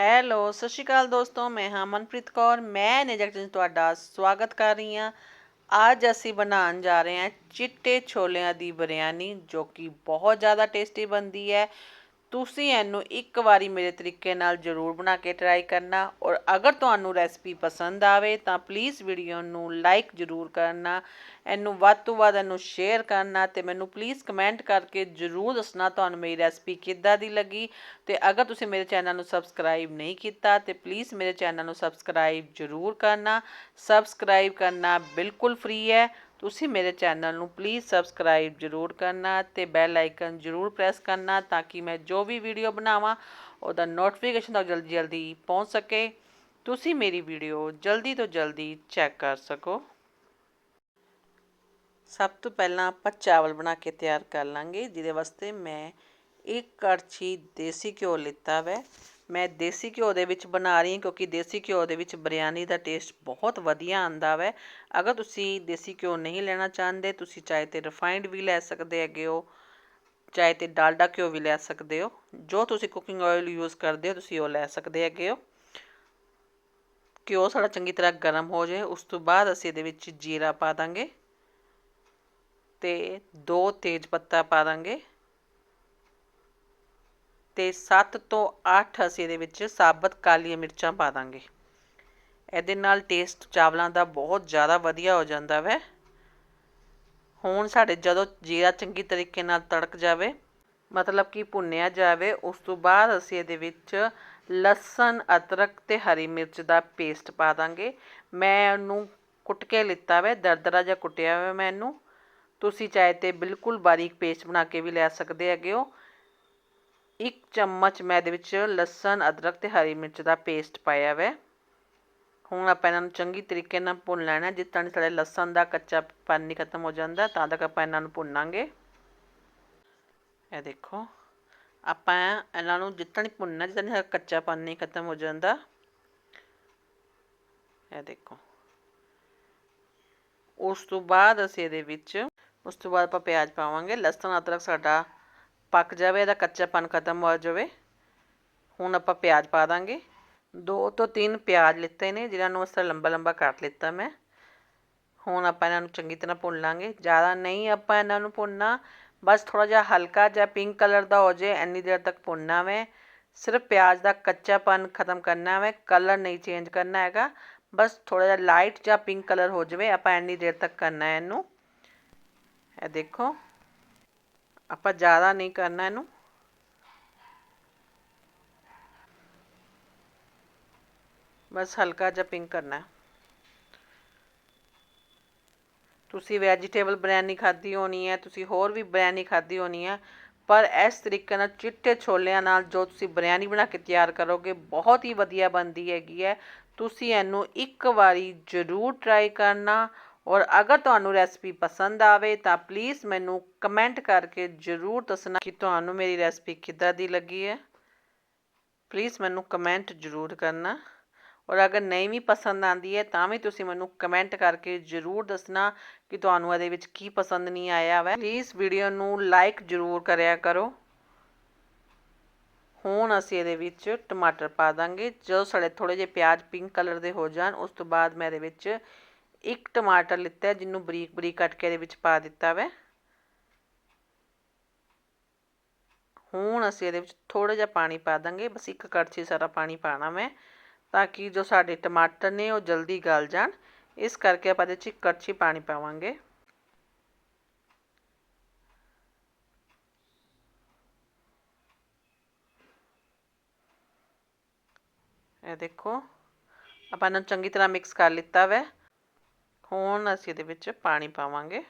Hello, ਸਤਿ ਸ਼੍ਰੀ ਅਕਾਲ ਦੋਸਤੋ, ਮੈਂ ਹਾਂ ਮਨਪ੍ਰੀਤ ਕੌਰ, ਮੈਂ ਨਿਜਕ ਜੀ ਤੁਹਾਡਾ ਸਵਾਗਤ ਕਰ ਰਹੀ ਹਾਂ। ਅੱਜ ਅਸੀਂ ਬਣਾਉਣ ਜਾ ਰਹੇ ਹਾਂ ਚਿੱਟੇ ਛੋਲਿਆਂ ਦੀ ਬਿਰਿਆਨੀ, ਜੋ ਕਿ ਬਹੁਤ ਜ਼ਿਆਦਾ ਟੇਸਟੀ ਬਣਦੀ ਹੈ। ਤੁਸੀਂ ਇਹਨੂੰ ਇੱਕ ਵਾਰੀ ਮੇਰੇ ਤਰੀਕੇ ਨਾਲ ਜ਼ਰੂਰ ਬਣਾ ਕੇ ਟਰਾਈ ਕਰਨਾ ਔਰ ਅਗਰ ਤੁਹਾਨੂੰ ਰੈਸਪੀ ਪਸੰਦ ਆਵੇ ਤਾਂ ਪਲੀਜ਼ ਵੀਡੀਓ ਨੂੰ ਲਾਈਕ ਜ਼ਰੂਰ ਕਰਨਾ, ਇਹਨੂੰ ਵੱਧ ਤੋਂ ਵੱਧ ਇਹਨੂੰ ਸ਼ੇਅਰ ਕਰਨਾ ਤੇ ਮੈਨੂੰ ਪਲੀਜ਼ ਕਮੈਂਟ ਕਰਕੇ ਜ਼ਰੂਰ ਦੱਸਣਾ ਤੁਹਾਨੂੰ ਮੇਰੀ ਰੈਸਪੀ ਕਿੱਦਾਂ ਦੀ ਲੱਗੀ ਤੇ ਅਗਰ ਤੁਸੀਂ ਮੇਰੇ ਚੈਨਲ ਨੂੰ ਸਬਸਕ੍ਰਾਈਬ ਨਹੀਂ ਕੀਤਾ ਤੇ ਪਲੀਜ਼ ਮੇਰੇ ਚੈਨਲ ਨੂੰ ਸਬਸਕ੍ਰਾਈਬ ਜ਼ਰੂਰ ਕਰਨਾ ਸਬਸਕ੍ਰਾਈਬ ਕਰਨਾ ਬਿਲਕੁਲ ਫ੍ਰੀ ਹੈ। ਤੁਸੀਂ ਮੇਰੇ ਚੈਨਲ ਨੂੰ ਪਲੀਜ਼ ਸਬਸਕ੍ਰਾਈਬ ਜ਼ਰੂਰ ਕਰਨਾ ਤੇ ਬੈਲ ਆਈਕਨ ਜ਼ਰੂਰ ਪ੍ਰੈਸ ਕਰਨਾ ਤਾਂ ਕਿ ਮੈਂ ਜੋ ਵੀ ਵੀਡੀਓ ਬਣਾਵਾਂ, ਉਹਦਾ ਨੋਟੀਫਿਕੇਸ਼ਨ ਤੱਕ ਜਲਦੀ ਜਲਦੀ ਪਹੁੰਚ ਸਕੇ। ਤੁਸੀਂ ਮੇਰੀ ਵੀਡੀਓ ਜਲਦੀ ਤੋਂ ਜਲਦੀ ਚੈੱਕ ਕਰ ਸਕੋ। ਸਭ ਤੋਂ ਪਹਿਲਾਂ ਆਪਾਂ ਚਾਵਲ ਬਣਾ ਕੇ ਤਿਆਰ ਕਰ ਲਾਂਗੇ, ਜਿਹਦੇ ਵਾਸਤੇ ਮੈਂ ਇੱਕ ਕੜਛੀ ਦੇਸੀ ਘਿਓ ਲਿੱਤਾ ਵੈ। ਮੈਂ ਦੇਸੀ ਘਿਓ ਦੇ ਵਿੱਚ ਬਣਾ ਰਹੀ ਹਾਂ ਕਿਉਂਕਿ ਦੇਸੀ ਘਿਓ ਦੇ ਵਿੱਚ ਬਿਰਿਆਨੀ ਦਾ ਟੇਸਟ ਬਹੁਤ ਵਧੀਆ ਆਂਦਾ ਵੈ। ਅਗਰ ਤੁਸੀਂ ਦੇਸੀ ਘਿਓ ਨਹੀਂ ਲੈਣਾ ਚਾਹੁੰਦੇ, ਤੁਸੀਂ ਚਾਹੇ ਤੇ ਰਿਫਾਈਨਡ ਵੀ ਲੈ ਸਕਦੇ ਹੈਗੇ ਹੋ, ਚਾਹੇ ਤੇ ਡਾਲਡਾ ਘਿਓ ਵੀ ਲੈ ਸਕਦੇ ਹੋ। ਜੋ ਤੁਸੀਂ ਕੁਕਿੰਗ ਆਇਲ ਯੂਜ਼ ਕਰਦੇ ਹੋ, ਤੁਸੀਂ ਉਹ ਲੈ ਸਕਦੇ ਹੈਗੇ ਹੋ। ਘਿਓ ਸਾਡਾ ਚੰਗੀ ਤਰ੍ਹਾਂ ਗਰਮ ਹੋ ਜਾਏ, ਉਸ ਤੋਂ ਬਾਅਦ ਅਸੀਂ ਇਹਦੇ ਵਿੱਚ ਜੀਰਾ ਪਾ ਦਾਂਗੇ ਤੇ ਦੋ ਤੇਜ ਪੱਤਾ ਪਾ ਦਾਂਗੇ। ਤੇ 7 ਤੋਂ 8 ਅਸੀਂ ਇਹਦੇ ਵਿੱਚ ਸਾਬਤ ਕਾਲੀਆਂ ਮਿਰਚਾਂ ਪਾ ਦਾਂਗੇ। ਇਹਦੇ ਨਾਲ ਟੇਸਟ ਚਾਵਲਾਂ ਦਾ ਬਹੁਤ ਜ਼ਿਆਦਾ ਵਧੀਆ ਹੋ ਜਾਂਦਾ ਵੈ। ਹੁਣ ਸਾਡੇ ਜਦੋਂ ਜੀਰਾ ਚੰਗੀ ਤਰੀਕੇ ਨਾਲ ਤੜਕ ਜਾਵੇ, ਮਤਲਬ ਕਿ ਭੁੰਨਿਆ ਜਾਵੇ, ਉਸ ਤੋਂ ਬਾਅਦ ਅਸੀਂ ਇਹਦੇ ਵਿੱਚ ਲਸਣ, ਅਦਰਕ ਤੇ ਹਰੀ ਮਿਰਚ ਦਾ ਪੇਸਟ ਪਾ ਦਾਂਗੇ। ਮੈਂ ਉਹਨੂੰ ਕੁੱਟ ਕੇ ਲਿੱਤਾ ਵੈ, ਦਰਦਰਾ ਜਿਹਾ ਕੁੱਟਿਆ ਹੋਇਆ ਮੈਂ ਇਹਨੂੰ। ਤੁਸੀਂ ਚਾਹੇ ਤੇ ਬਿਲਕੁਲ ਬਾਰੀਕ ਪੇਸਟ ਬਣਾ ਕੇ ਵੀ ਲੈ ਸਕਦੇ ਹੈਗੇ ਹੋ। ਇੱਕ ਚਮਚ ਮੈਂ ਇਹਦੇ ਵਿੱਚ ਲਸਣ, ਅਦਰਕ ਤੇ ਹਰੀ ਮਿਰਚ ਦਾ ਪੇਸਟ ਪਾਇਆ ਵੈ। ਹੁਣ ਆਪਾਂ ਇਹਨਾਂ ਨੂੰ ਚੰਗੀ ਤਰੀਕੇ ਨਾਲ ਭੁੰਨ ਲੈਣਾ ਜਿਸ ਤਰ੍ਹਾਂ ਸਾਡੇ ਲਸਣ ਦਾ ਕੱਚਾ ਪਾਣੀ ਖਤਮ ਹੋ ਜਾਂਦਾ, ਤਾਂ ਤੱਕ ਆਪਾਂ ਇਹਨਾਂ ਨੂੰ ਭੁੰਨਾਂਗੇ। ਇਹ ਦੇਖੋ, ਆਪਾਂ ਇਹਨਾਂ ਨੂੰ ਜਿੱਤਣ ਭੁੰਨਣਾ ਜਿੱਤਣ ਕੱਚਾ ਪਾਣੀ ਖਤਮ ਹੋ ਜਾਂਦਾ। ਇਹ ਦੇਖੋ, ਉਸ ਤੋਂ ਬਾਅਦ ਅਸੀਂ ਇਹਦੇ ਵਿੱਚ, ਉਸ ਤੋਂ ਬਾਅਦ ਆਪਾਂ ਪਿਆਜ਼ ਪਾਵਾਂਗੇ। ਲਸਣ, ਅਦਰਕ ਸਾਡਾ ਪੱਕ ਜਾਵੇ, ਇਹਦਾ ਕੱਚਾਪਨ ਖਤਮ ਹੋ ਜਾਵੇ। ਹੁਣ ਆਪਾਂ ਪਿਆਜ਼ ਪਾ ਦਾਂਗੇ। ਦੋ ਤੋਂ ਤਿੰਨ ਪਿਆਜ਼ ਲਿੱਤੇ ਨੇ, ਜਿਨ੍ਹਾਂ ਨੂੰ ਇਸ ਤਰ੍ਹਾਂ ਲੰਬਾ ਲੰਬਾ ਕੱਟ ਲਿੱਤਾ ਮੈਂ। ਹੁਣ ਆਪਾਂ ਇਹਨਾਂ ਨੂੰ ਚੰਗੀ ਤਰ੍ਹਾਂ ਭੁੰਨ ਲਾਂਗੇ। ਜ਼ਿਆਦਾ ਨਹੀਂ ਆਪਾਂ ਇਹਨਾਂ ਨੂੰ ਭੁੰਨਣਾ, ਬਸ ਥੋੜਾ ਜਿਹਾ ਹਲਕਾ ਜਿਹਾ ਪਿੰਕ ਕਲਰ ਦਾ ਹੋ ਜਾਏ, ਇੰਨੀ ਦੇਰ ਤੱਕ ਭੁੰਨਣਾ ਵੇ ਸਿਰਫ ਪਿਆਜ਼ ਦਾ ਕੱਚਾਪਨ ਖਤਮ ਕਰਨਾ ਵੇ ਕਲਰ ਨਹੀਂ ਚੇਂਜ ਕਰਨਾ ਹੈਗਾ। ਬਸ ਥੋੜਾ ਜਿਹਾ ਲਾਈਟ ਜਾਂ ਪਿੰਕ ਕਲਰ ਹੋ ਜਾਵੇ, ਆਪਾਂ ਇੰਨੀ ਦੇਰ ਤੱਕ ਕਰਨਾ ਹੈ ਇਹਨੂੰ। ਇਹ ਦੇਖੋ। ਆਪਾਂ ਜ਼ਿਆਦਾ ਨਹੀਂ ਕਰਨਾ ਇਹਨੂੰ। ਬਸ ਹਲਕਾ ਜਿਹਾ ਪਿੰਕ ਕਰਨਾ ਤੁਸੀਂ ਵੈਜੀਟੇਬਲ ਬਿਰਿਆਨੀ ਖਾਧੀ ਹੋਣੀ ਹੈ, ਤੁਸੀਂ ਹੋਰ ਵੀ ਬਿਰਿਆਨੀ ਖਾਧੀ ਹੋਣੀ ਹੈ, ਪਰ ਇਸ ਤਰੀਕੇ ਨਾਲ ਚਿੱਟੇ ਛੋਲਿਆਂ ਨਾਲ ਜੋ ਤੁਸੀਂ ਬਰਿਆਨੀ ਬਣਾ ਕੇ ਤਿਆਰ ਕਰੋਗੇ, ਬਹੁਤ ਹੀ ਵਧੀਆ ਬਣਦੀ ਹੈਗੀ ਹੈ। ਤੁਸੀਂ ਇਹਨੂੰ ਇੱਕ ਵਾਰੀ ਜ਼ਰੂਰ ਟਰਾਈ ਕਰਨਾ ਔਰ ਅਗਰ ਤੁਹਾਨੂੰ ਰੈਸਪੀ ਪਸੰਦ ਆਵੇ ਤਾਂ ਪਲੀਜ਼ ਮੈਨੂੰ ਕਮੈਂਟ ਕਰਕੇ ਜ਼ਰੂਰ ਦੱਸਣਾ ਕਿ ਤੁਹਾਨੂੰ ਮੇਰੀ ਰੈਸਪੀ ਕਿੱਦਾਂ ਦੀ ਲੱਗੀ ਹੈ। ਪਲੀਜ਼ ਮੈਨੂੰ ਕਮੈਂਟ ਜ਼ਰੂਰ ਕਰਨਾ। ਔਰ ਅਗਰ ਨਹੀਂ ਵੀ ਪਸੰਦ ਆਂਦੀ ਹੈ ਤਾਂ ਵੀ ਤੁਸੀਂ ਮੈਨੂੰ ਕਮੈਂਟ ਕਰਕੇ ਜ਼ਰੂਰ ਦੱਸਣਾ ਕਿ ਤੁਹਾਨੂੰ ਇਹਦੇ ਵਿੱਚ ਕੀ ਪਸੰਦ ਨਹੀਂ ਆਇਆ ਹੈ ਪਲੀਜ਼ ਵੀਡੀਓ ਨੂੰ ਲਾਈਕ ਜ਼ਰੂਰ ਕਰਿਆ ਕਰੋ। ਹੁਣ ਅਸੀਂ ਇਹਦੇ ਵਿੱਚ ਟਮਾਟਰ ਪਾ ਦਾਂਗੇ। ਜਦੋਂ ਸਾਡੇ ਥੋੜੇ ਜਿਹੇ ਪਿਆਜ਼ ਪਿੰਕ ਕਲਰ ਦੇ ਹੋ ਜਾਣ, ਉਸ ਤੋਂ ਬਾਅਦ ਮੈਂ ਇਹਦੇ ਵਿੱਚ ਇੱਕ ਟਮਾਟਰ ਲਿੱਤਾ ਜਿਹਨੂੰ ਬਰੀਕ ਬਰੀਕ ਕੱਟ ਕੇ ਇਹਦੇ ਵਿੱਚ ਪਾ ਦਿੱਤਾ ਵੈ। ਹੁਣ ਅਸੀਂ ਇਹਦੇ ਵਿੱਚ ਥੋੜਾ ਜਿਹਾ ਪਾਣੀ ਪਾ ਦਾਂਗੇ, ਬਸ ਇੱਕ ਕੜਛੀ ਸਾਰਾ ਪਾਣੀ ਪਾਣਾ ਮੈਂ ਤਾਂ ਕਿ ਜੋ ਸਾਡੇ ਟਮਾਟਰ ਨੇ ਉਹ ਜਲਦੀ ਗਲ ਜਾਣ। ਇਸ ਕਰਕੇ ਆਪਾਂ ਇਹਦੇ ਵਿੱਚ ਇੱਕ ਕੜਛੀ ਪਾਣੀ ਪਾਵਾਂਗੇ। ਇਹ ਦੇਖੋ, ਆਪਾਂ ਇਹਨਾਂ ਚੰਗੀ ਤਰ੍ਹਾਂ ਮਿਕਸ ਕਰ ਲਿੱਤਾ ਵੈ। ਹੁਣ ਅਸੀਂ ਇਹਦੇ ਵਿੱਚ ਪਾਣੀ ਪਾਵਾਂਗੇ।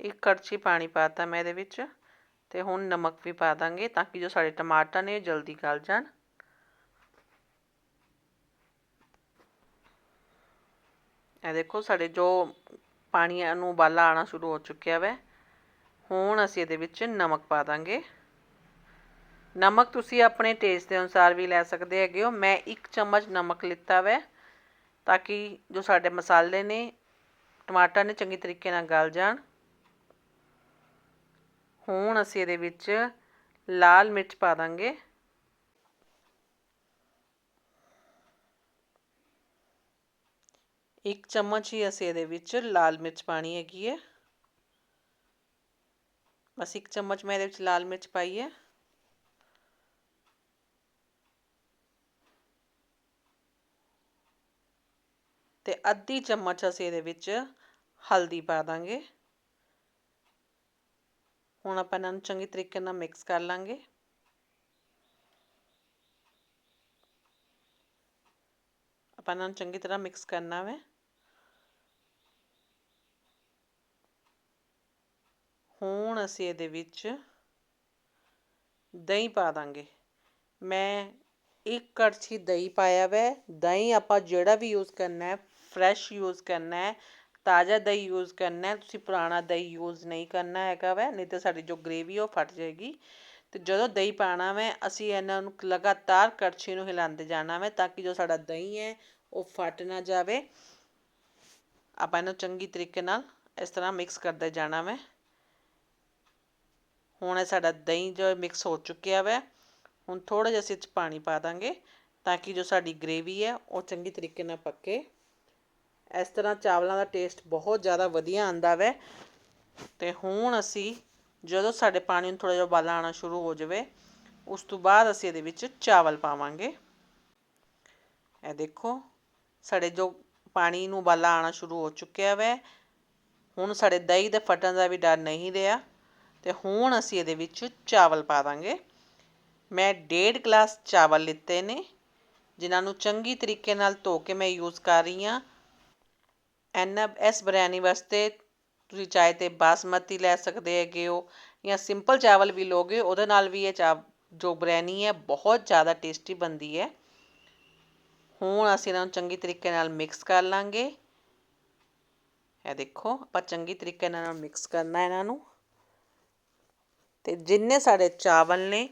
ਇੱਕ ਕੜਛੀ ਪਾਣੀ ਪਾਤਾ ਮੈਂ ਇਹਦੇ ਵਿੱਚ ਤੇ ਹੁਣ ਨਮਕ ਵੀ ਪਾ ਦਾਂਗੇ ਤਾਂ ਕਿ ਜੋ ਸਾਡੇ ਟਮਾਟਰ ਨੇ ਜਲਦੀ ਗਲ ਜਾਣ। ਇਹ ਦੇਖੋ ਸਾਡੇ ਜੋ ਪਾਣੀ ਨੂੰ ਉਬਾਲਾ ਆਣਾ ਸ਼ੁਰੂ ਹੋ ਚੁੱਕਿਆ ਵੈ। ਹੁਣ ਅਸੀਂ ਇਹਦੇ ਵਿੱਚ ਨਮਕ ਪਾ ਦਾਂਗੇ। ਨਮਕ ਤੁਸੀਂ ਆਪਣੇ ਟੇਸਟ ਦੇ ਅਨੁਸਾਰ ਵੀ ਲੈ ਸਕਦੇ ਹੈਗੇ ਹੋ। ਮੈਂ ਇੱਕ ਚਮਚ ਨਮਕ ਲਿੱਤਾ ਵੈ, ਤਾਂ ਕਿ ਜੋ ਸਾਡੇ ਮਸਾਲੇ ਨੇ, ਟਮਾਟਰ ਨੇ, ਚੰਗੀ ਤਰੀਕੇ ਨਾਲ ਗਲ ਜਾਣ। ਹੁਣ ਅਸੀਂ ਇਹਦੇ ਵਿੱਚ ਲਾਲ ਮਿਰਚ ਪਾ ਦਾਂਗੇ। ਇੱਕ ਚਮਚ ਹੀ ਅਸੀਂ ਇਹਦੇ ਵਿੱਚ ਲਾਲ ਮਿਰਚ ਪਾਣੀ ਹੈਗੀ ਹੈ। ਬਸ ਇੱਕ ਚਮਚ ਮੈਂ ਇਹਦੇ ਵਿੱਚ ਲਾਲ ਮਿਰਚ ਪਾਈ ਹੈ। ਅਤੇ ਅੱਧੀ ਚਮਚ ਅਸੀਂ ਇਹਦੇ ਵਿੱਚ ਹਲਦੀ ਪਾ ਦਾਂਗੇ। ਹੁਣ ਆਪਾਂ ਇਹਨਾਂ ਨੂੰ ਚੰਗੇ ਤਰੀਕੇ ਨਾਲ ਮਿਕਸ ਕਰ ਲਾਂਗੇ। ਆਪਾਂ ਇਹਨਾਂ ਨੂੰ ਚੰਗੀ ਤਰ੍ਹਾਂ ਮਿਕਸ ਕਰਨਾ ਹੈ ਹੁਣ ਅਸੀਂ ਇਹਦੇ ਵਿੱਚ ਦਹੀਂ ਪਾ ਦਾਂਗੇ। ਮੈਂ ਇੱਕ ਕੜਛੀ ਦਹੀਂ ਪਾਇਆ ਵੈ। ਦਹੀਂ ਆਪਾਂ ਜਿਹੜਾ ਵੀ ਯੂਜ਼ ਕਰਨਾ ਹੈ ਫਰੈਸ਼ ਯੂਜ਼ ਕਰਨਾ ਤਾਜ਼ਾ ਦਹੀਂ ਯੂਜ਼ ਕਰਨਾ ਤੁਸੀਂ ਪੁਰਾਣਾ ਦਹੀਂ ਯੂਜ਼ ਨਹੀਂ ਕਰਨਾ ਹੈਗਾ ਵੈ, ਨਹੀਂ ਤਾਂ ਸਾਡੀ ਜੋ ਗ੍ਰੇਵੀ ਉਹ ਫਟ ਜਾਏਗੀ। ਅਤੇ ਜਦੋਂ ਦਹੀਂ ਪਾਉਣਾ ਵੈ, ਅਸੀਂ ਇਹਨਾਂ ਨੂੰ ਲਗਾਤਾਰ ਕੜਛੀ ਨੂੰ ਹਿਲਾਉਂਦੇ ਜਾਣਾ ਵੈ, ਤਾਂ ਕਿ ਜੋ ਸਾਡਾ ਦਹੀਂ ਹੈ, ਉਹ ਫਟ ਨਾ ਜਾਵੇ। ਆਪਾਂ ਇਹਨੂੰ ਚੰਗੀ ਤਰੀਕੇ ਨਾਲ ਇਸ ਤਰ੍ਹਾਂ ਮਿਕਸ ਕਰਦੇ ਜਾਣਾ ਵੈ। ਹੁਣ ਇਹ ਸਾਡਾ ਦਹੀਂ ਜੋ ਮਿਕਸ ਹੋ ਚੁੱਕਿਆ ਵੈ। ਹੁਣ ਥੋੜਾ ਜਿਹਾ ਅਸੀਂ ਇਹ 'ਚ ਪਾਣੀ ਪਾ ਦਾਂਗੇ, ਤਾਂ ਕਿ ਜੋ ਸਾਡੀ ਗ੍ਰੇਵੀ ਹੈ, ਉਹ ਚੰਗੀ ਤਰੀਕੇ ਨਾਲ ਪੱਕੇ ਇਸ ਤਰ੍ਹਾਂ ਚਾਵਲਾਂ ਦਾ ਟੇਸਟ ਬਹੁਤ ਜ਼ਿਆਦਾ ਵਧੀਆ ਆਉਂਦਾ ਵੈ। ਅਤੇ ਹੁਣ ਅਸੀਂ ਜਦੋਂ ਸਾਡੇ ਪਾਣੀ ਨੂੰ ਥੋੜ੍ਹਾ ਜਿਹਾ ਉਬਾਲਾ ਆਉਣਾ ਸ਼ੁਰੂ ਹੋ ਜਾਵੇ, ਉਸ ਤੋਂ ਬਾਅਦ ਅਸੀਂ ਇਹਦੇ ਵਿੱਚ ਚਾਵਲ ਪਾਵਾਂਗੇ। ਇਹ ਦੇਖੋ, ਸਾਡੇ ਜੋ ਪਾਣੀ ਨੂੰ ਉਬਾਲਾ ਆਉਣਾ ਸ਼ੁਰੂ ਹੋ ਚੁੱਕਿਆ ਵੈ। ਹੁਣ ਸਾਡੇ ਦਹੀਂ ਦੇ ਫਟਣ ਦਾ ਵੀ ਡਰ ਨਹੀਂ ਰਿਹਾ। ਤੇ ਹੁਣ ਅਸੀਂ ਇਹਦੇ ਵਿੱਚ ਚਾਵਲ ਪਾ ਦਾਂਗੇ। ਮੈਂ ਡੇਢ ਗਲਾਸ ਚਾਵਲ ਲਿੱਤੇ ਨੇ, ਜਿਨ੍ਹਾਂ ਨੂੰ ਚੰਗੀ ਤਰੀਕੇ ਨਾਲ ਧੋ ਕੇ ਮੈਂ ਯੂਜ਼ ਕਰ ਰਹੀ ਹਾਂ। ਇਹਨਾਂ ਇਸ ਬਿਰਿਆਨੀ ਵਾਸਤੇ ਤੁਸੀਂ ਚਾਹੇ ਤਾਂ ਬਾਸਮਤੀ ਲੈ ਸਕਦੇ ਹੈਗੇ ਹੋ ਜਾਂ ਸਿੰਪਲ ਚਾਵਲ ਵੀ ਲੋਗੇ ਉਹਦੇ ਨਾਲ ਵੀ ਇਹ ਚਾ ਜੋ ਬਿਰਿਆਨੀ ਹੈ, ਬਹੁਤ ਜ਼ਿਆਦਾ ਟੇਸਟੀ ਬਣਦੀ ਹੈ। ਹੁਣ ਅਸੀਂ ਇਹਨਾਂ ਨੂੰ ਚੰਗੀ ਤਰੀਕੇ ਨਾਲ ਮਿਕਸ ਕਰ ਲਾਂਗੇ। ਇਹ ਦੇਖੋ, ਆਪਾਂ ਚੰਗੀ ਤਰੀਕੇ ਨਾਲ ਮਿਕਸ ਕਰਨਾ ਇਹਨਾਂ ਨੂੰ। ਤੇ ਜਿੰਨੇ ਸਾਡੇ ਚਾਵਲ ਨੇ,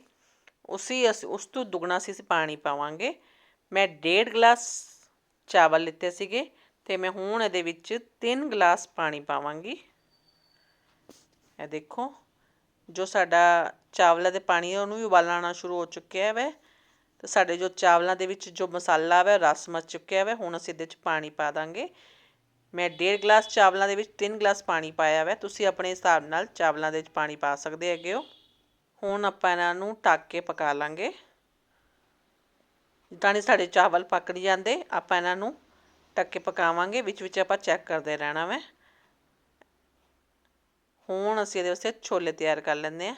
ਉਸੇ ਅਸੀਂ, ਉਸ ਤੋਂ ਦੁੱਗਣਾ ਅਸੀਂ ਪਾਣੀ ਪਾਵਾਂਗੇ। ਮੈਂ ਡੇਢ ਗਲਾਸ ਚਾਵਲ ਲਿੱਤੇ ਸੀਗੇ। ਤੇ ਮੈਂ ਹੁਣ ਇਹਦੇ ਵਿੱਚ 3 ਗਲਾਸ ਪਾਣੀ ਪਾਵਾਂਗੀ। ਇਹ ਦੇਖੋ, ਜੋ ਸਾਡਾ ਚਾਵਲਾਂ ਦੇ ਪਾਣੀ ਹੈ ਉਹਨੂੰ ਵੀ ਉਬਾਲਣਾ ਆਉਣਾ ਸ਼ੁਰੂ ਹੋ ਚੁੱਕਿਆ ਹੈ ਤੇ ਸਾਡੇ ਜੋ ਚਾਵਲਾਂ ਦੇ ਵਿੱਚ ਜੋ ਮਸਾਲਾ ਹੈ ਰਸ ਮਚ ਚੁੱਕਿਆ ਹੈ ਹੁਣ ਅਸੀਂ ਇਹਦੇ ਵਿੱਚ ਪਾਣੀ ਪਾ ਦਾਂਗੇ। ਮੈਂ ਡੇਢ ਗਲਾਸ ਚਾਵਲਾਂ ਦੇ ਵਿੱਚ 3 ਗਲਾਸ ਪਾਣੀ ਪਾਇਆ ਹੈ ਤੁਸੀਂ ਆਪਣੇ ਹਿਸਾਬ ਨਾਲ ਚਾਵਲਾਂ ਦੇ ਵਿੱਚ ਪਾਣੀ ਪਾ ਸਕਦੇ ਹੈਗੇ ਹੋ। ਹੁਣ ਆਪਾਂ ਇਹਨਾਂ ਨੂੰ ਢੱਕ ਕੇ ਪਕਾ ਲਾਂਗੇ। ਜਿੱਦਾਂ ਨਹੀਂ ਸਾਡੇ ਚਾਵਲ ਪੱਕ ਨਹੀਂ ਜਾਂਦੇ, ਆਪਾਂ ਇਹਨਾਂ ਨੂੰ ਢੱਕ ਕੇ ਪਕਾਵਾਂਗੇ, ਵਿੱਚ ਵਿੱਚ ਆਪਾਂ ਚੈੱਕ ਕਰਦੇ ਰਹਿਣਾ ਵੇ। ਹੁਣ ਅਸੀਂ ਇਹਦੇ ਵਾਸਤੇ ਛੋਲੇ ਤਿਆਰ ਕਰ ਲੈਂਦੇ ਆ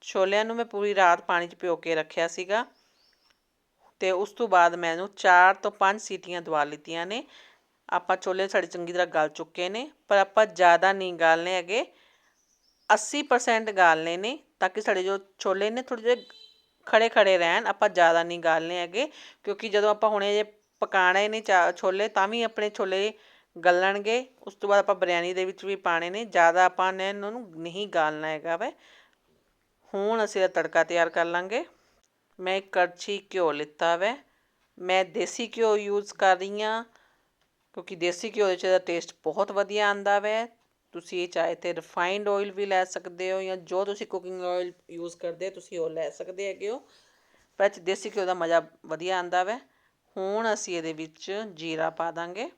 ਛੋਲਿਆਂ ਨੂੰ ਮੈਂ ਪੂਰੀ ਰਾਤ ਪਾਣੀ 'ਚ ਭਿਓ ਕੇ ਰੱਖਿਆ ਸੀਗਾ। ਤੇ ਉਸ ਤੋਂ ਬਾਅਦ ਮੈਂ ਇਹਨੂੰ 4 ਤੋਂ 5 ਸੀਟੀਆਂ ਦਵਾ ਲਿੱਤੀਆਂ ਨੇ। ਆਪਾਂ ਛੋਲੇ ਸਾਡੇ ਚੰਗੀ ਤਰ੍ਹਾਂ ਗਲ ਚੁੱਕੇ ਨੇ, ਪਰ ਆਪਾਂ ਜ਼ਿਆਦਾ ਨਹੀਂ ਗਾਲਨੇ ਹੈਗੇ। 80% ਗਾਲਨੇ ਨੇ, ਤਾਂ ਕਿ ਸਾਡੇ ਜੋ ਛੋਲੇ ਨੇ ਥੋੜੇ ਜਿਹੇ ਖੜੇ ਖੜੇ ਰਹਿਣ, ਆਪਾਂ ਜ਼ਿਆਦਾ ਨਹੀਂ ਗਾਲਨੇ ਹੈਗੇ। ਕਿਉਂਕਿ ਜਦੋਂ ਆਪਾਂ ਹੁਣੇ ਜੇ ਪਕਾਣੇ ਨੇ ਚਾ, ਛੋਲੇ, ਤਾਂ ਵੀ ਆਪਣੇ ਛੋਲੇ ਗਲਣਗੇ। ਉਸ ਤੋਂ ਬਾਅਦ ਆਪਾਂ ਬਿਰਿਆਨੀ ਦੇ ਵਿੱਚ ਵੀ ਪਾਣੇ ਨੇ। ਜ਼ਿਆਦਾ ਆਪਾਂ ਨੇ ਇਹਨਾਂ ਨੂੰ ਨਹੀਂ ਗਾਲਣਾ ਹੈਗਾ ਵੇ। ਹੁਣ ਅਸੀਂ ਇਹ ਤੜਕਾ ਤਿਆਰ ਕਰ ਲਾਂਗੇ। ਮੈਂ ਇੱਕ ਕੜਛੀ ਘਿਓ ਲਿੱਤਾ ਵੈ। ਮੈਂ ਦੇਸੀ ਘਿਓ ਯੂਜ਼ ਕਰ ਰਹੀ ਹਾਂ, ਕਿਉਂਕਿ ਦੇਸੀ ਘਿਓ ਦੇ ਚ ਦਾ ਟੇਸਟ ਬਹੁਤ ਵਧੀਆ ਆਂਦਾ ਵੈ। ਤੁਸੀਂ ਇਹ ਚਾਹੇ ਤੇ ਰਿਫਾਈਨਡ ਆਇਲ ਵੀ ਲੈ ਸਕਦੇ ਹੋ ਜਾਂ ਜੋ ਤੁਸੀਂ ਕੁਕਿੰਗ ਆਇਲ ਯੂਜ਼ ਕਰਦੇ ਤੁਸੀਂ ਉਹ ਲੈ ਸਕਦੇ ਹੈਗੇ ਹੋ। ਪਰ ਦੇਸੀ ਘਿਓ ਦਾ ਮਜ਼ਾ ਵਧੀਆ ਆਂਦਾ ਵੈ। ਹੁਣ ਅਸੀਂ ਇਹਦੇ ਵਿੱਚ ਜੀਰਾ ਪਾ ਦਾਂਗੇ।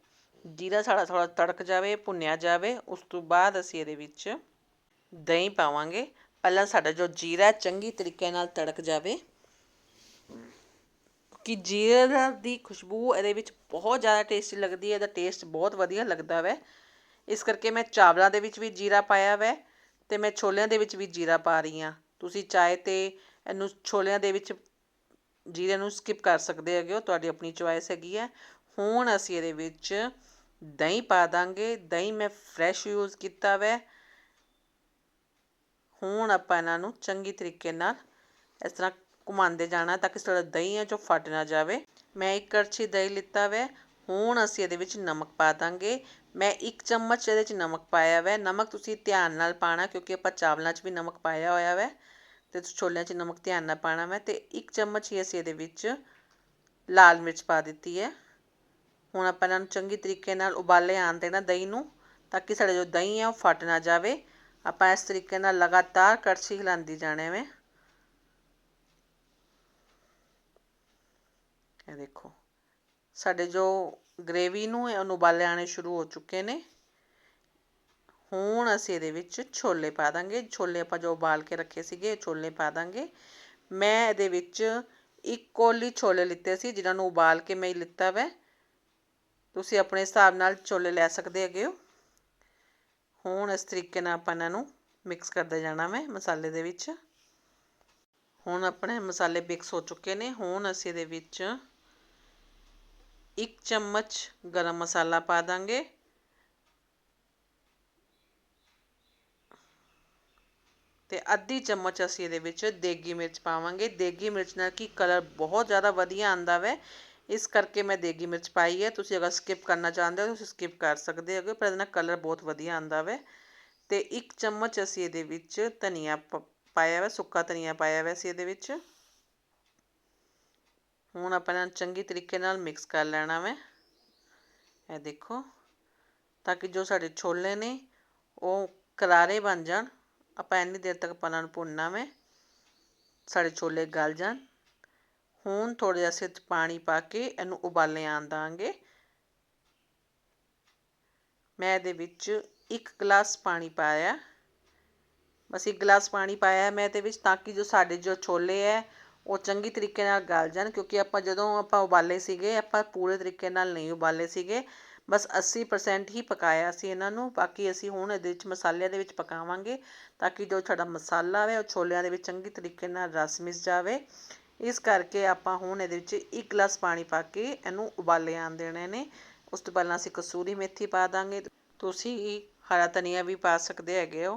ਜੀਰਾ ਸਾਡਾ ਥੋੜਾ ਤੜਕ ਜਾਵੇ, ਭੁੰਨਿਆ ਜਾਵੇ, ਉਸ ਤੋਂ ਬਾਅਦ ਅਸੀਂ ਇਹਦੇ ਵਿੱਚ ਦਹੀਂ ਪਾਵਾਂਗੇ। ਪਹਿਲਾਂ ਸਾਡਾ ਜੋ ਜੀਰਾ ਚੰਗੀ ਤਰੀਕੇ ਨਾਲ ਤੜਕ ਜਾਵੇ। ਕਿ ਜੀਰੇ ਦੀ ਖੁਸ਼ਬੂ ਇਹਦੇ ਵਿੱਚ ਬਹੁਤ ਜ਼ਿਆਦਾ ਟੇਸਟੀ ਲੱਗਦੀ ਹੈ, ਇਹਦਾ ਟੇਸਟ ਬਹੁਤ ਵਧੀਆ ਲੱਗਦਾ ਵੈ। ਇਸ ਕਰਕੇ ਮੈਂ ਚਾਵਲਾਂ ਦੇ ਵਿੱਚ ਵੀ ਜੀਰਾ ਪਾਇਆ ਵੈ ਤੇ ਮੈਂ ਛੋਲਿਆਂ ਦੇ ਵਿੱਚ ਵੀ ਜੀਰਾ ਪਾ ਰਹੀ ਹਾਂ। ਤੁਸੀਂ ਚਾਹੇ ਤੇ ਇਹਨੂੰ ਛੋਲਿਆਂ ਦੇ ਵਿੱਚ ਜੀਰੇ ਨੂੰ ਸਕਿਪ ਕਰ ਸਕਦੇ ਹੈਗੇ ਹੋ, ਤੁਹਾਡੀ ਆਪਣੀ ਚੁਆਇਸ ਹੈਗੀ ਹੈ। ਹੁਣ ਅਸੀਂ ਇਹਦੇ ਵਿੱਚ ਦਹੀਂ ਪਾ ਦਾਂਗੇ। ਦਹੀਂ ਮੈਂ ਫਰੈਸ਼ ਯੂਜ਼ ਕੀਤਾ ਵੈ। ਹੁਣ ਆਪਾਂ ਇਹਨਾਂ ਨੂੰ ਚੰਗੀ ਤਰੀਕੇ ਨਾਲ ਇਸ ਤਰ੍ਹਾਂ ਘੁਮਾਉਂਦੇ ਜਾਣਾ ਤਾਂ ਕਿ ਸਾਡਾ ਦਹੀਂ ਹੈ ਜੋ ਫਟ ਨਾ ਜਾਵੇ। ਮੈਂ ਇੱਕ ਕੜਛੀ ਦਹੀਂ ਲਿੱਤਾ ਵੈ। ਹੁਣ ਅਸੀਂ ਇਹਦੇ ਵਿੱਚ ਨਮਕ ਪਾ ਦਾਂਗੇ। ਮੈਂ ਇੱਕ ਚਮਚ ਇਹਦੇ ਵਿੱਚ ਨਮਕ ਪਾਇਆ ਵੈ। ਨਮਕ ਤੁਸੀਂ ਧਿਆਨ ਨਾਲ ਪਾਣਾ ਕਿਉਂਕਿ ਆਪਾਂ ਚਾਵਲਾਂ 'ਚ ਵੀ ਨਮਕ ਪਾਇਆ ਹੋਇਆ ਵੈ। ਤੇ ਛੋਲਿਆਂ 'ਚ ਨਮਕ ਧਿਆਨ ਨਾਲ ਪਾਉਣਾ ਮੈਂ ਅਤੇ ਇੱਕ ਚਮਚ ਹੀ ਅਸੀਂ ਇਹਦੇ ਵਿੱਚ ਲਾਲ ਮਿਰਚ ਪਾ ਦਿੱਤੀ ਹੈ। ਹੁਣ ਆਪਾਂ ਇਹਨਾਂ ਨੂੰ ਚੰਗੀ ਤਰੀਕੇ ਨਾਲ ਉਬਾਲੇ ਆਣ ਦੇਣਾ ਦਹੀਂ ਨੂੰ ਤਾਂ ਕਿ ਸਾਡੇ ਜੋ ਦਹੀਂ ਹੈ ਉਹ ਫਟ ਨਾ ਜਾਵੇ। ਆਪਾਂ ਇਸ ਤਰੀਕੇ ਨਾਲ ਲਗਾਤਾਰ ਕੜਛੀ ਹਿਲਾਉਂਦੀ ਜਾਣਾ ਵੇ। ਇਹ ਦੇਖੋ, ਸਾਡੇ ਜੋ ਗ੍ਰੇਵੀ ਨੂੰ ਉਹਨੂੰ ਉਬਾਲੇ ਆਣੇ ਸ਼ੁਰੂ ਹੋ ਚੁੱਕੇ ਨੇ। ਹੁਣ ਅਸੀਂ ਇਹਦੇ ਵਿੱਚ ਛੋਲੇ ਪਾ ਦਾਂਗੇ। ਛੋਲੇ ਆਪਾਂ ਜੋ ਉਬਾਲ ਕੇ ਰੱਖੇ ਸੀਗੇ ਛੋਲੇ ਪਾ ਦਾਂਗੇ। ਮੈਂ ਇਹਦੇ ਵਿੱਚ ਇੱਕ ਕੋਲੀ ਛੋਲੇ ਲਿੱਤੇ ਸੀ, ਜਿਨ੍ਹਾਂ ਨੂੰ ਉਬਾਲ ਕੇ ਮੈਂ ਲਿੱਤਾ ਵੈ। ਤੁਸੀਂ ਆਪਣੇ ਹਿਸਾਬ ਨਾਲ ਛੋਲੇ ਲੈ ਸਕਦੇ ਹੈਗੇ ਹੋ। ਹੁਣ ਇਸ ਤਰੀਕੇ ਨਾਲ ਆਪਾਂ ਇਹਨਾਂ ਨੂੰ ਮਿਕਸ ਕਰਦੇ ਜਾਣਾ ਮੈਂ ਮਸਾਲੇ ਦੇ ਵਿੱਚ। ਹੁਣ ਆਪਣੇ ਮਸਾਲੇ ਮਿਕਸ ਹੋ ਚੁੱਕੇ ਨੇ। ਹੁਣ ਅਸੀਂ ਇਹਦੇ ਵਿੱਚ ਇੱਕ ਚਮਚ ਗਰਮ ਮਸਾਲਾ ਪਾ ਦਾਂਗੇ। ਅਤੇ ਅੱਧੀ ਚਮਚ ਅਸੀਂ ਇਹਦੇ ਵਿੱਚ ਦੇਗੀ ਮਿਰਚ ਪਾਵਾਂਗੇ। ਦੇਗੀ ਮਿਰਚ ਨਾਲ ਕੀ ਕਲਰ ਬਹੁਤ ਜ਼ਿਆਦਾ ਵਧੀਆ ਆਉਂਦਾ ਵੈ। ਇਸ ਕਰਕੇ ਮੈਂ ਦੇਗੀ ਮਿਰਚ ਪਾਈ ਹੈ। ਤੁਸੀਂ ਅਗਰ ਸਕਿਪ ਕਰਨਾ ਚਾਹੁੰਦੇ ਹੋ ਤੁਸੀਂ ਸਕਿਪ ਕਰ ਸਕਦੇ ਹੋ ਪਰ ਇਹਦੇ ਨਾਲ ਕਲਰ ਬਹੁਤ ਵਧੀਆ ਆਉਂਦਾ ਵੈ। ਅਤੇ ਇੱਕ ਚਮਚ ਅਸੀਂ ਇਹਦੇ ਵਿੱਚ ਧਨੀਆ ਪਾਇਆ ਵੈ, ਸੁੱਕਾ ਧਨੀਆ ਪਾਇਆ ਵੈ ਅਸੀਂ ਇਹਦੇ ਵਿੱਚ। ਹੁਣ ਆਪਾਂ ਇਹਨਾਂ ਚੰਗੀ ਤਰੀਕੇ ਨਾਲ ਮਿਕਸ ਕਰ ਲੈਣਾ ਵੈ। ਇਹ ਦੇਖੋ, ਤਾਂ ਕਿ ਜੋ ਸਾਡੇ ਛੋਲੇ ਨੇ, ਉਹ ਕਰਾਰੇ ਬਣ ਜਾਣ। ਆਪਾਂ ਇੰਨੀ ਦੇਰ ਤੱਕ ਆਪਾਂ ਨੂੰ ਭੁੰਨਣਾ ਵੇ, ਸਾਡੇ ਛੋਲੇ ਗਲ ਜਾਣ। ਹੁਣ ਥੋੜਾ ਜਿਹਾ ਅਸੀਂ ਪਾਣੀ ਪਾ ਕੇ ਇਹਨੂੰ ਉਬਾਲੇ ਆਣ ਦਾਂਗੇ। ਮੈਂ ਇਹਦੇ ਵਿੱਚ ਇੱਕ ਗਲਾਸ ਪਾਣੀ ਪਾਇਆ। ਬਸ ਇੱਕ ਗਲਾਸ ਪਾਣੀ ਪਾਇਆ ਮੈਂ ਇਹਦੇ ਵਿੱਚ ਤਾਂ ਕਿ ਜੋ ਸਾਡੇ ਜੋ ਛੋਲੇ ਹੈ, ਉਹ ਚੰਗੀ ਤਰੀਕੇ ਨਾਲ ਗਲ ਜਾਣ, ਕਿਉਂਕਿ ਆਪਾਂ ਜਦੋਂ ਆਪਾਂ ਉਬਾਲੇ ਸੀਗੇ, ਆਪਾਂ ਪੂਰੇ ਤਰੀਕੇ ਨਾਲ ਨਹੀਂ ਉਬਾਲੇ ਸੀਗੇ। ਬਸ 80% ਹੀ ਪਕਾਇਆ ਸੀ ਇਹਨਾਂ ਨੂੰ, ਬਾਕੀ ਅਸੀਂ ਹੁਣ ਇਹਦੇ ਵਿੱਚ ਮਸਾਲਿਆਂ ਦੇ ਵਿੱਚ ਪਕਾਵਾਂਗੇ ਤਾਂ ਕਿ ਜੋ ਸਾਡਾ ਮਸਾਲਾ ਹੈ ਉਹ ਛੋਲਿਆਂ ਦੇ ਵਿੱਚ ਚੰਗੀ ਤਰੀਕੇ ਨਾਲ ਰਸ ਮਿਸ ਜਾਵੇ। ਇਸ ਕਰਕੇ ਆਪਾਂ ਹੁਣ ਇਹਦੇ ਵਿੱਚ ਇੱਕ ਗਲਾਸ ਪਾਣੀ ਪਾ ਕੇ ਇਹਨੂੰ ਉਬਾਲੇ ਆਣ ਦੇਣੇ ਨੇ। ਉਸ ਤੋਂ ਪਹਿਲਾਂ ਅਸੀਂ ਕਸੂਰੀ ਮੇਥੀ ਪਾ ਦਾਂਗੇ। ਤੁਸੀਂ ਹਰਾ ਧਨੀਆ ਵੀ ਪਾ ਸਕਦੇ ਹੈਗੇ ਹੋ।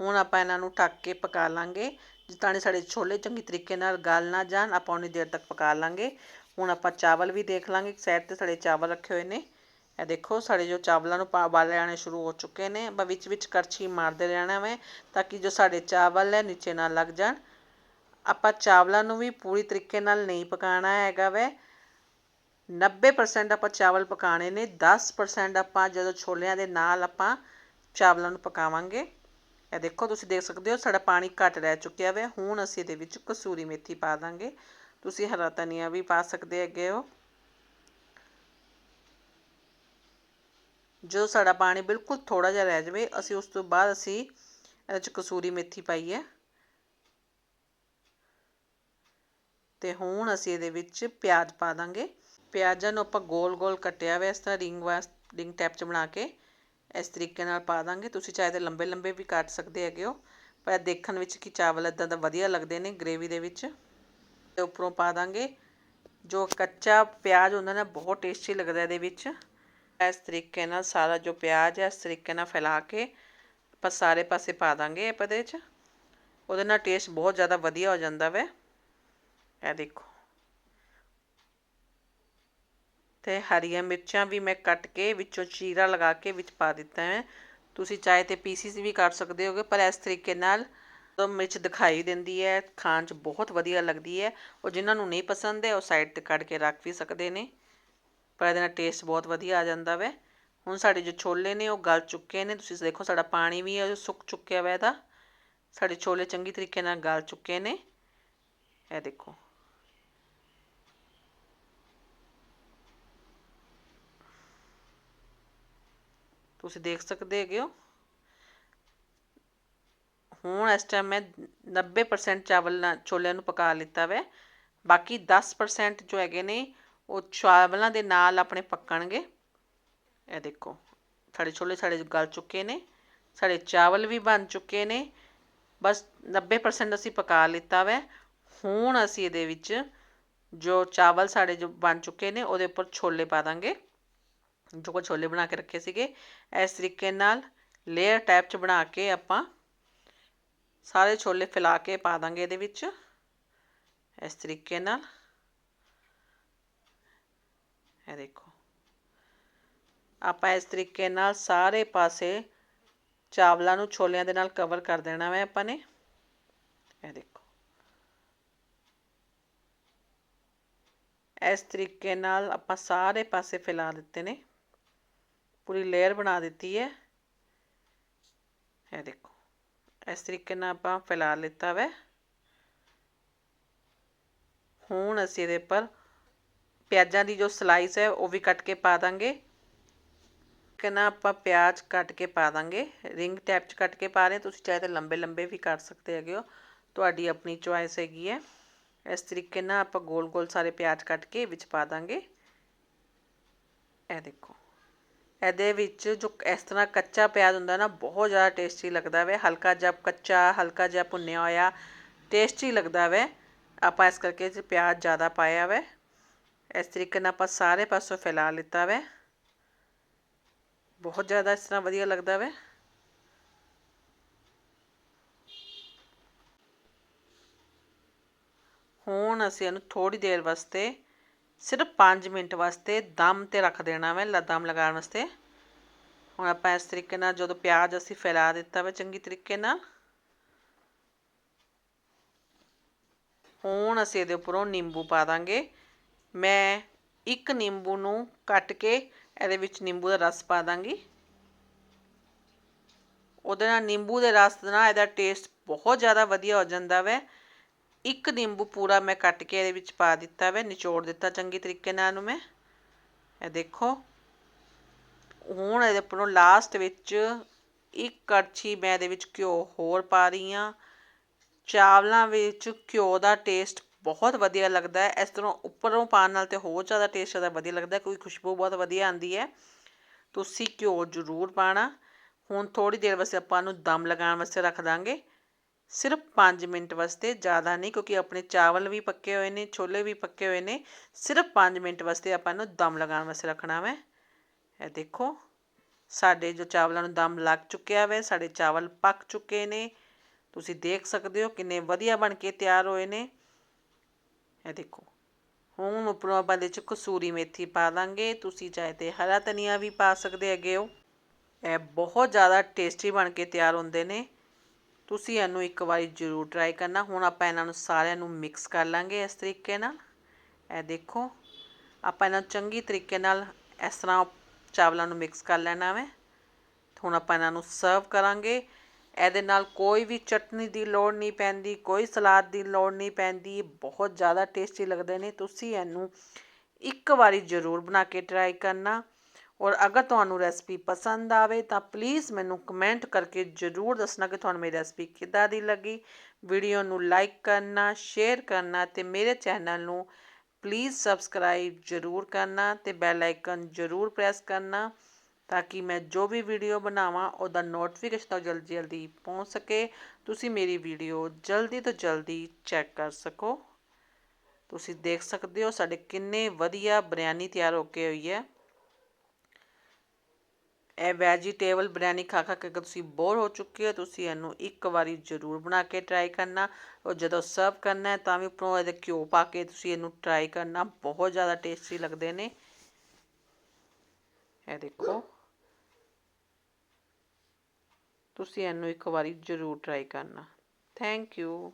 ਹੁਣ ਆਪਾਂ ਇਹਨਾਂ ਨੂੰ ਢੱਕ ਕੇ ਪਕਾ ਲਾਂਗੇ। ਜਿੱਤਾਂ ਸਾਡੇ ਛੋਲੇ ਚੰਗੀ ਤਰੀਕੇ ਨਾਲ ਗਲ ਨਾ ਜਾਣ, ਆਪਾਂ ਉਨੀ ਦੇਰ ਤੱਕ ਪਕਾ ਲਾਂਗੇ। ਹੁਣ ਆਪਾਂ ਚਾਵਲ ਵੀ ਦੇਖ ਲਾਂਗੇ। ਸਾਈਡ ਤੇ ਸਾਡੇ ਚਾਵਲ ਰੱਖੇ ਹੋਏ ਨੇ। ਇਹ ਦੇਖੋ, ਸਾਡੇ ਜੋ ਚਾਵਲਾਂ ਨੂੰ ਉਬਾਲੇ ਆਣੇ ਸ਼ੁਰੂ ਹੋ ਚੁੱਕੇ ਨੇ ਆਪਾਂ ਵਿੱਚ ਵਿੱਚ ਕਰਛੀ ਮਾਰਦੇ ਰਹਿਣਾ ਵੇ, ਤਾਂ ਕਿ ਜੋ ਸਾਡੇ ਚਾਵਲ ਹੈ ਨੀਚੇ ਨਾ ਲੱਗ ਜਾਣ। ਆਪਾਂ ਚਾਵਲਾਂ ਨੂੰ ਵੀ ਪੂਰੀ ਤਰੀਕੇ ਨਾਲ ਨਹੀਂ ਪਕਾਣਾ ਹੈਗਾ ਵੇ। 90% ਆਪਾਂ ਚਾਵਲ ਪਕਾਣੇ ਨੇ 10% ਆਪਾਂ ਜਦੋਂ ਛੋਲਿਆਂ ਦੇ ਨਾਲ ਆਪਾਂ ਚਾਵਲਾਂ ਨੂੰ ਪਕਾਵਾਂਗੇ। ਇਹ ਦੇਖੋ, ਤੁਸੀਂ ਦੇਖ ਸਕਦੇ ਹੋ, ਸਾਡਾ ਪਾਣੀ ਘੱਟ ਰਹਿ ਚੁੱਕਿਆ ਵੇ। ਹੁਣ ਅਸੀਂ ਇਹਦੇ ਵਿੱਚ ਕਸੂਰੀ ਮੇਥੀ ਪਾ ਦਾਂਗੇ। ਤੁਸੀਂ ਹਰਾ ਧਨੀਆ ਵੀ ਪਾ ਸਕਦੇ ਹੈਗੇ ਹੋ। ਜੋ ਸਾਡਾ ਪਾਣੀ ਬਿਲਕੁਲ ਥੋੜਾ ਜਿਹਾ ਰਹਿ ਜਾਵੇ, ਅਸੀਂ ਉਸ ਤੋਂ ਬਾਅਦ ਅਸੀਂ ਇਹਦੇ 'ਚ ਕਸੂਰੀ ਮੇਥੀ ਪਾਈ ਹੈ। ਤੇ ਹੁਣ ਅਸੀਂ ਇਹਦੇ ਵਿੱਚ ਪਿਆਜ਼ ਪਾ ਦਾਂਗੇ। ਪਿਆਜ਼ਾਂ ਨੂੰ ਆਪਾਂ ਗੋਲ ਗੋਲ ਕੱਟਿਆ ਹੋਇਆ, ਇਸ ਤਰ੍ਹਾਂ ਰਿੰਗ ਵਾਸ ਰਿੰਗ ਟੈਪ 'ਚ ਬਣਾ ਕੇ ਇਸ ਤਰੀਕੇ ਨਾਲ ਪਾ ਦਾਂਗੇ। ਤੁਸੀਂ ਚਾਹੇ ਤਾਂ ਲੰਬੇ ਲੰਬੇ ਵੀ ਕੱਟ ਸਕਦੇ ਹੈਗੇ ਹੋ, ਪਰ ਦੇਖਣ ਵਿੱਚ ਕਿ ਚਾਵਲ ਇਦਾਂ ਦਾ ਵਧੀਆ ਲੱਗਦੇ ਨੇ ਗ੍ਰੇਵੀ ਦੇ ਵਿੱਚ। ਤੇ ਉੱਪਰੋਂ ਪਾ ਦਾਂਗੇ ਜੋ ਕੱਚਾ ਪਿਆਜ਼ ਹੁੰਦਾ ਨਾ, ਬਹੁਤ ਟੇਸਟੀ ਲੱਗਦਾ ਇਹਦੇ ਵਿੱਚ। ਇਸ ਤਰੀਕੇ ਨਾਲ ਸਾਰਾ ਜੋ ਪਿਆਜ਼ ਹੈ, ਇਸ ਤਰੀਕੇ ਨਾਲ ਫੈਲਾ ਕੇ ਆਪਾਂ ਸਾਰੇ ਪਾਸੇ ਪਾ ਦਾਂਗੇ ਆਪਾਂ ਇਹਦੇ ਵਿੱਚ ਉਹਦੇ ਨਾਲ ਟੇਸਟ ਬਹੁਤ ਜ਼ਿਆਦਾ ਵਧੀਆ ਹੋ ਜਾਂਦਾ ਵੈ। ਇਹ ਦੇਖੋ। ਤੇ ਹਰੀਆਂ ਮਿਰਚਾਂ ਵੀ ਮੈਂ ਕੱਟ ਕੇ ਵਿੱਚੋਂ ਚੀਰਾ ਲਗਾ ਕੇ ਵਿੱਚ ਪਾ ਦਿੱਤਾ ਹੈ। ਤੁਸੀਂ ਚਾਹੇ ਤੇ ਪੀਸਿਸ ਵੀ ਕਰ ਸਕਦੇ ਹੋਗੇ, ਪਰ ਇਸ ਤਰੀਕੇ ਨਾਲ ਤਾਂ ਮਿਰਚ ਦਿਖਾਈ ਦਿੰਦੀ ਹੈ, ਖਾਣ 'ਚ ਬਹੁਤ ਵਧੀਆ ਲੱਗਦੀ ਹੈ। ਉਹ ਜਿਨ੍ਹਾਂ ਨੂੰ ਨਹੀਂ ਪਸੰਦ ਹੈ, ਉਹ ਸਾਈਡ ਤੇ ਕੱਢ ਕੇ ਰੱਖ ਵੀ ਸਕਦੇ ਨੇ। ਪਰ ਇਹਦੇ ਨਾਲ ਟੇਸਟ ਬਹੁਤ ਵਧੀਆ ਆ ਜਾਂਦਾ ਵੈ। ਹੁਣ ਸਾਡੇ ਜੋ ਛੋਲੇ ਨੇ ਉਹ ਗਲ ਚੁੱਕੇ ਨੇ, ਤੁਸੀਂ ਦੇਖੋ ਸਾਡਾ ਪਾਣੀ ਵੀ ਹੈ ਸੁੱਕ ਚੁੱਕਿਆ ਵੈ ਇਹਦਾ। ਸਾਡੇ ਛੋਲੇ ਚੰਗੀ ਤਰੀਕੇ ਨਾਲ ਗਲ ਚੁੱਕੇ ਨੇ। ਇਹ ਦੇਖੋ। ਤੁਸੀਂ ਦੇਖ ਸਕਦੇ ਹੈਗੇ ਹੋ। ਹੁਣ ਇਸ ਟਾਈਮ ਮੈਂ 90% ਚਾਵਲ ਨਾਲ ਛੋਲਿਆਂ ਨੂੰ ਪਕਾ ਲਿੱਤਾ ਵੈ। ਬਾਕੀ 10% ਜੋ ਹੈਗੇ ਨੇ ਉਹ ਚਾਵਲਾਂ ਦੇ ਨਾਲ ਆਪਣੇ ਪੱਕਣਗੇ। ਇਹ ਦੇਖੋ, ਸਾਡੇ ਛੋਲੇ ਸਾਡੇ ਗਲ ਚੁੱਕੇ ਨੇ, ਸਾਡੇ ਚਾਵਲ ਵੀ ਬਣ ਚੁੱਕੇ ਨੇ। ਬਸ 90% ਅਸੀਂ ਪਕਾ ਲਿੱਤਾ ਵੈ। ਹੁਣ ਅਸੀਂ ਇਹਦੇ ਵਿੱਚ ਜੋ ਚਾਵਲ ਸਾਡੇ ਜੋ ਬਣ ਚੁੱਕੇ ਨੇ, ਉਹਦੇ ਉੱਪਰ ਛੋਲੇ ਪਾ ਦਾਂਗੇ। ਜੋ ਕੋ ਛੋਲੇ ਬਣਾ ਕੇ ਰੱਖੇ ਸੀਗੇ, ਇਸ ਤਰੀਕੇ ਨਾਲ ਲੇਅਰ ਟਾਈਪ ਚ ਬਣਾ ਕੇ ਆਪਾਂ ਸਾਰੇ ਛੋਲੇ ਫੈਲਾ ਕੇ ਪਾ ਦਾਂਗੇ ਇਹਦੇ ਵਿੱਚ। ਇਸ ਤਰੀਕੇ ਨਾਲ ਇਹ ਦੇਖੋ। ਆਪਾਂ ਇਸ ਤਰੀਕੇ ਨਾਲ ਸਾਰੇ ਪਾਸੇ ਚਾਵਲਾਂ ਨੂੰ ਛੋਲਿਆਂ ਦੇ ਨਾਲ ਕਵਰ ਕਰ ਦੇਣਾ ਹੈ ਆਪਾਂ ਨੇ। ਇਹ ਦੇਖੋ। ਇਸ ਤਰੀਕੇ ਨਾਲ ਆਪਾਂ ਸਾਰੇ ਪਾਸੇ ਫੈਲਾ ਦਿੱਤੇ ਨੇ। ਪੂਰੀ ਲੇਅਰ ਬਣਾ ਦਿੱਤੀ ਹੈ। ਇਹ ਦੇਖੋ। ਇਸ ਤਰੀਕੇ ਨਾਲ ਆਪਾਂ ਫੈਲਾ ਲਿੱਤਾ ਵੈ। ਹੁਣ ਅਸੀਂ ਇਹਦੇ ਉੱਪਰ ਪਿਆਜ਼ਾਂ ਦੀ ਜੋ ਸਲਾਈਸ ਹੈ, ਉਹ ਵੀ ਕੱਟ ਕੇ ਪਾ ਦਾਂਗੇ। ਕਿਨਾ ਆਪਾਂ ਪਿਆਜ਼ ਕੱਟ ਕੇ ਪਾ ਦਾਂਗੇ। ਰਿੰਗ ਟੈਪ 'ਚ ਕੱਟ ਕੇ ਪਾ ਰਹੇ ਤੁਸੀਂ ਚਾਹੇ ਤਾਂ ਲੰਬੇ ਲੰਬੇ ਵੀ ਕੱਟ ਸਕਦੇ ਹੈਗੇ ਹੋ। ਤੁਹਾਡੀ ਆਪਣੀ ਚੁਆਇਸ ਹੈਗੀ ਹੈ। ਇਸ ਤਰੀਕੇ ਨਾਲ ਆਪਾਂ ਗੋਲ ਗੋਲ ਸਾਰੇ ਪਿਆਜ਼ ਕੱਟ ਕੇ ਵਿੱਚ ਪਾ ਦਾਂਗੇ। ਇਹ ਦੇਖੋ। ਇਹਦੇ ਵਿੱਚ ਜੋ ਇਸ ਤਰ੍ਹਾਂ ਕੱਚਾ ਪਿਆਜ਼ ਹੁੰਦਾ ਨਾ, ਬਹੁਤ ਜ਼ਿਆਦਾ ਟੇਸਟੀ ਲੱਗਦਾ ਵੇ। ਹਲਕਾ ਜਿਹਾ ਕੱਚਾ, ਹਲਕਾ ਜਿਹਾ ਭੁੰਨਿਆ ਹੋਇਆ ਟੇਸਟੀ ਲੱਗਦਾ ਵੇ। ਆਪਾਂ ਇਸ ਕਰਕੇ ਇਹ ਪਿਆਜ਼ ਜ਼ਿਆਦਾ ਪਾਇਆ ਵੇ। ਇਸ ਤਰੀਕੇ ਨਾਲ ਆਪਾਂ ਸਾਰੇ ਪਾਸੋਂ ਫੈਲਾ ਲਿੱਤਾ ਵੈ। ਬਹੁਤ ਜ਼ਿਆਦਾ ਇਸ ਤਰ੍ਹਾਂ ਵਧੀਆ ਲੱਗਦਾ ਵੈ। ਹੁਣ ਅਸੀਂ ਇਹਨੂੰ ਥੋੜੀ ਦੇਰ ਵਾਸਤੇ, ਸਿਰਫ 5 ਮਿੰਟ ਵਾਸਤੇ ਦਮ ਤੇ ਰੱਖ ਦੇਣਾ ਵੇ ਦਮ ਲਗਾਉਣ ਵਾਸਤੇ। ਹੁਣ ਆਪਾਂ ਇਸ ਤਰੀਕੇ ਨਾਲ ਜਦੋਂ ਪਿਆਜ਼ ਅਸੀਂ ਫੈਲਾ ਦਿੱਤਾ ਵੇ ਚੰਗੀ ਤਰੀਕੇ ਨਾਲ। ਹੁਣ ਅਸੀਂ ਇਹਦੇ ਉੱਪਰੋਂ ਨਿੰਬੂ ਪਾ ਦਾਂਗੇ। ਮੈਂ ਇੱਕ ਨਿੰਬੂ ਨੂੰ ਕੱਟ ਕੇ ਇਹਦੇ ਵਿੱਚ ਨਿੰਬੂ ਦਾ ਰਸ ਪਾ ਦਾਂਗੀ। ਉਹਦੇ ਨਾਲ ਨਿੰਬੂ ਦੇ ਰਸ ਨਾਲ ਇਹਦਾ ਟੇਸਟ ਬਹੁਤ ਜ਼ਿਆਦਾ ਵਧੀਆ ਹੋ ਜਾਂਦਾ ਵੈ। ਇੱਕ ਨਿੰਬੂ ਪੂਰਾ ਮੈਂ ਕੱਟ ਕੇ ਇਹਦੇ ਵਿੱਚ ਪਾ ਦਿੱਤਾ ਵੈ, ਨਿਚੋੜ ਦਿੱਤਾ ਚੰਗੀ ਤਰੀਕੇ ਨਾਲ ਇਹਨੂੰ ਮੈਂ। ਇਹ ਦੇਖੋ, ਹੁਣ ਇਹਦੇ ਉੱਪਰੋਂ ਲਾਸਟ ਵਿੱਚ ਇੱਕ ਕੜਛੀ ਮੈਂ ਇਹਦੇ ਵਿੱਚ ਘਿਓ ਹੋਰ ਪਾ ਰਹੀ ਹਾਂ। ਚਾਵਲਾਂ ਵਿੱਚ ਘਿਓ ਦਾ ਟੇਸਟ ਬਹੁਤ ਵਧੀਆ ਲੱਗਦਾ ਹੈ। ਇਸ ਤਰ੍ਹਾਂ ਉੱਪਰੋਂ ਪਾਣ ਨਾਲ ਤੇ ਹੋਰ ਜ਼ਿਆਦਾ ਟੇਸਟ ਜ਼ਿਆਦਾ ਵਧੀਆ ਲੱਗਦਾ ਕੋਈ ਖੁਸ਼ਬੂ ਬਹੁਤ ਵਧੀਆ ਆਉਂਦੀ ਹੈ। ਤੁਸੀਂ ਘਿਓ ਜ਼ਰੂਰ ਪਾਣਾ ਹੁਣ ਥੋੜੀ ਦੇਰ ਵਾਸਤੇ ਆਪਾਂ ਨੂੰ ਦਮ ਲਗਾਉਣ ਵਾਸਤੇ ਰੱਖ ਦਾਂਗੇ। ਸਿਰਫ 5 ਮਿੰਟ ਵਾਸਤੇ, ਜ਼ਿਆਦਾ ਨਹੀਂ, ਕਿਉਂਕਿ ਆਪਣੇ ਚਾਵਲ ਵੀ ਪੱਕੇ ਹੋਏ ਨੇ, ਛੋਲੇ ਵੀ ਪੱਕੇ ਹੋਏ ਨੇ। ਸਿਰਫ 5 ਮਿੰਟ ਵਾਸਤੇ ਆਪਾਂ ਨੂੰ ਦਮ ਲਗਾਉਣ ਵਾਸਤੇ ਰੱਖਣਾ ਵੈ। ਇਹ ਦੇਖੋ, ਸਾਡੇ ਜੋ ਚਾਵਲਾਂ ਨੂੰ ਦਮ ਲੱਗ ਚੁੱਕਿਆ ਵੈ, ਸਾਡੇ ਚਾਵਲ ਪੱਕ ਚੁੱਕੇ ਨੇ। ਤੁਸੀਂ ਦੇਖ ਸਕਦੇ ਹੋ ਕਿੰਨੇ ਵਧੀਆ ਬਣ ਕੇ ਤਿਆਰ ਹੋਏ ਨੇ। ਇਹ ਦੇਖੋ। ਹੁਣ ਉੱਪਰੋਂ ਆਪਾਂ ਦੇ ਚ ਕਸੂਰੀ ਮੇਥੀ ਪਾ ਦਾਂਗੇ। ਤੁਸੀਂ ਚਾਹੇ ਤੇ ਹਰਾ ਧਨੀਆ ਵੀ ਪਾ ਸਕਦੇ ਹੈਗੇ ਹੋ। ਇਹ ਬਹੁਤ ਜ਼ਿਆਦਾ ਟੇਸਟੀ ਬਣ ਕੇ ਤਿਆਰ ਹੁੰਦੇ ਨੇ। ਤੁਸੀਂ ਇਹਨੂੰ ਇੱਕ ਵਾਰੀ ਜ਼ਰੂਰ ਟਰਾਈ ਕਰਨਾ। ਹੁਣ ਆਪਾਂ ਇਹਨਾਂ ਨੂੰ ਸਾਰਿਆਂ ਨੂੰ ਮਿਕਸ ਕਰ ਲਾਂਗੇ ਇਸ ਤਰੀਕੇ ਨਾਲ। ਇਹ ਦੇਖੋ, ਆਪਾਂ ਇਹਨਾਂ ਨੂੰ ਚੰਗੀ ਤਰੀਕੇ ਨਾਲ ਇਸ ਤਰ੍ਹਾਂ ਚਾਵਲਾਂ ਨੂੰ ਮਿਕਸ ਕਰ ਲੈਣਾ ਵੇ। ਹੁਣ ਆਪਾਂ ਇਹਨਾਂ ਨੂੰ ਸਰਵ ਕਰਾਂਗੇ। ਇਹਦੇ ਨਾਲ ਕੋਈ ਵੀ ਚਟਨੀ ਦੀ ਲੋੜ ਨਹੀਂ ਪੈਂਦੀ, ਕੋਈ ਸਲਾਦ ਦੀ ਲੋੜ ਨਹੀਂ ਪੈਂਦੀ, ਬਹੁਤ ਜ਼ਿਆਦਾ ਟੇਸਟੀ ਲੱਗਦੇ ਨੇ। ਤੁਸੀਂ ਇਹਨੂੰ ਇੱਕ ਵਾਰੀ ਜ਼ਰੂਰ ਬਣਾ ਕੇ ਟਰਾਈ ਕਰਨਾ। ਔਰ ਅਗਰ ਤੁਹਾਨੂੰ ਰੈਸਪੀ ਪਸੰਦ ਆਵੇ ਤਾਂ ਪਲੀਜ਼ ਮੈਨੂੰ ਕਮੈਂਟ ਕਰਕੇ ਜ਼ਰੂਰ ਦੱਸਣਾ ਕਿ ਤੁਹਾਨੂੰ ਮੇਰੀ ਰੈਸਪੀ ਕਿੱਦਾਂ ਦੀ ਲੱਗੀ। ਵੀਡੀਓ ਨੂੰ ਲਾਈਕ ਕਰਨਾ ਸ਼ੇਅਰ ਕਰਨਾ ਤੇ ਮੇਰੇ ਚੈਨਲ ਨੂੰ ਪਲੀਜ਼ ਸਬਸਕ੍ਰਾਈਬ ਜ਼ਰੂਰ ਕਰਨਾ ਤੇ ਬੈਲ ਆਈਕਨ ਜ਼ਰੂਰ ਪ੍ਰੈਸ ਕਰਨਾ। ਤਾਂ ਕਿ ਮੈਂ ਜੋ ਵੀ ਵੀਡੀਓ ਬਣਾਵਾਂ, ਉਹਦਾ ਨੋਟੀਫਿਕੇਸ਼ਨ ਜਲਦੀ ਜਲਦੀ ਪਹੁੰਚ ਸਕੇ। ਤੁਸੀਂ ਮੇਰੀ ਵੀਡੀਓ ਜਲਦੀ ਤੋਂ ਜਲਦੀ ਚੈੱਕ ਕਰ ਸਕੋ। ਤੁਸੀਂ ਦੇਖ ਸਕਦੇ ਹੋ, ਸਾਡੇ ਕਿੰਨੇ ਵਧੀਆ ਬਿਰਿਆਨੀ ਤਿਆਰ ਹੋ ਕੇ ਹੋਈ ਹੈ। ਇਹ ਵੈਜੀਟੇਬਲ ਬਿਰਿਆਨੀ ਖਾ ਖਾ ਕੇ ਤੁਸੀਂ ਬੋਰ ਹੋ ਚੁੱਕੇ ਹੋ, ਤੁਸੀਂ ਇਹਨੂੰ ਇੱਕ ਵਾਰੀ ਜ਼ਰੂਰ ਬਣਾ ਕੇ ਟਰਾਈ ਕਰਨਾ। ਔਰ ਜਦੋਂ ਸਰਵ ਕਰਨਾ ਹੈ, ਤਾਂ ਵੀ ਉੱਪਰੋਂ ਇਹਦੇ ਘਿਓ ਪਾ ਕੇ ਤੁਸੀਂ ਇਹਨੂੰ ਟਰਾਈ ਕਰਨਾ। ਬਹੁਤ ਜ਼ਿਆਦਾ ਟੇਸਟੀ ਲੱਗਦੇ ਨੇ। ਇਹ ਦੇਖੋ। ਤੁਸੀਂ ਇਹਨੂੰ ਇੱਕ ਵਾਰੀ ਜ਼ਰੂਰ ਟਰਾਈ ਕਰਨਾ। Thank you